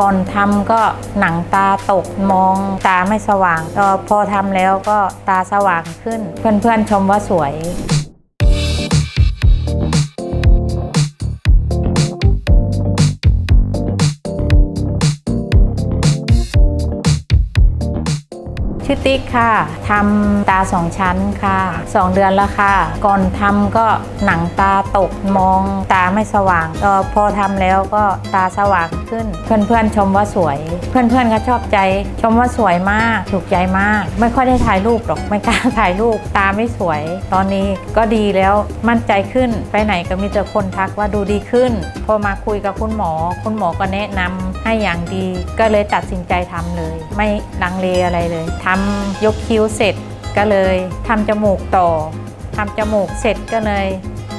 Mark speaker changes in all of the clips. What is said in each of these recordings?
Speaker 1: ก่อนทำก็หนังตาตกมองตาไม่สว่างพอทำแล้วก็ตาสว่างขึ้น เพื่อนๆชมว่าสวย ชื่อติ๊กค่ะทำตาสองชั้นค่ะสองเดือนแล้วค่ะ ก่อนทำก็หนังตาตกมองตาไม่สว่างก็พอทำแล้วก็ตาสว่างขึ้น เพื่อนๆชมว่าสวย เพื่อนๆก็ชอบใจ ชมว่าสวยมากถูกใจมาก ไม่ค่อยได้ถ่ายรูปหรอกไม่กล้าถ่ายรูปตาไม่สวย ตอนนี้ก็ดีแล้วมั่นใจขึ้นไปไหนก็มีแต่คนทักว่าดูดีขึ้น พอมาคุยกับคุณหมอ คุณหมอก็แนะนำให้อย่างดี ก็เลยตัดสินใจทำเลย ไม่ลังเลอะไรเลยทำยกคิ้วเสร็จก็เลยทำจมูกต่อทำจมูกเสร็จก็เลย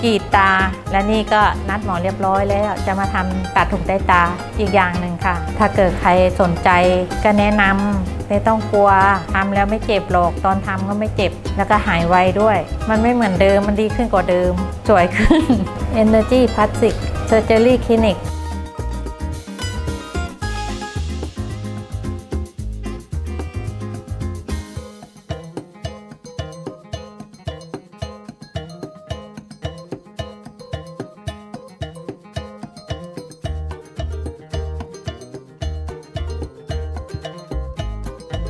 Speaker 1: กรีดตา และนี่ก็นัดหมอเรียบร้อยแล้ว จะมาทำตัดถุงใต้ตาอีกอย่างหนึ่งค่ะ ถ้าเกิดใครสนใจก็แนะนำไม่ต้องกลัวทำแล้วไม่เจ็บหรอกตอนทำก็ไม่เจ็บ แล้วก็หายไวด้วย มันไม่เหมือนเดิมมันดีขึ้นกว่าเดิม สวยขึ้น Energy Plastic Surgery Clinic